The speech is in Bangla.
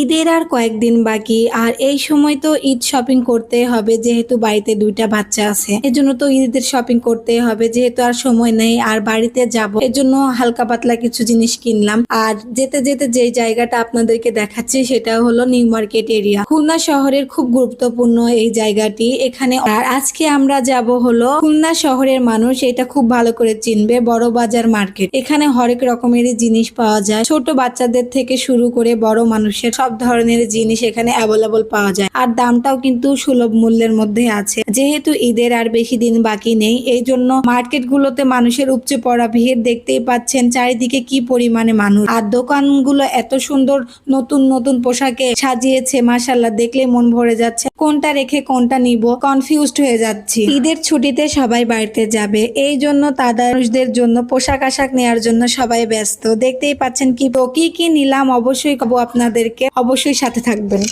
ঈদের আর কয়েকদিন বাকি, আর এই সময় তো ঈদ শপিং করতে হবে, যেহেতু বাড়িতে দুইটা বাচ্চা আছে। এজন্য তো ঈদের শপিং করতে হবে, যেহেতু আর সময় নেই, আর বাড়িতে যাব। এজন্য হালকা পাতলা কিছু জিনিস কিনলাম। আর যেতে যেতে যে জায়গাটা আপনাদেরকে দেখাচ্ছি, সেটা হলো নিউ মার্কেট এরিয়া খুলনা শহরের খুব গুরুত্বপূর্ণ এই জায়গাটি এখানে। আর আজকে আমরা যাব হলো খুলনা শহরের মানুষ, এটা খুব ভালো করে চিনবে, বড় বাজার মার্কেট। এখানে হরেক রকমেরই জিনিস পাওয়া যায়। ছোট বাচ্চাদের থেকে শুরু করে বড় মানুষের সব ধরনের জিনিস এখানে অ্যাভেলেবল পাওয়া যায়। আর দামটাও কিন্তু সুলভ মূল্যের মধ্যে আছে। যেহেতু ঈদের আর বেশি দিন বাকি নেই, এই জন্য মার্কেট গুলোতে মানুষের উপচে পড়া ভিড় দেখতেই পাচ্ছেন চারিদিকে কি পরিমাণে মানুষ। আর দোকানগুলো এত সুন্দর নতুন নতুন পোশাকে সাজিয়েছে মাসাল্লাহ দেখলে মন ভরে যাচ্ছে। কোনটা রেখে কোনটা নিব কনফিউজড হয়ে যাচ্ছি। ঈদের ছুটিতে সবাই বাড়িতে যাবে, এই জন্য তাদের জন্য পোশাক আশাক নেওয়ার জন্য সবাই ব্যস্ত। দেখতেই পাচ্ছেন কি কি কি নিলাম অবশ্যই কব আপনাদেরকে। অবশ্যই সাথে থাকবেন।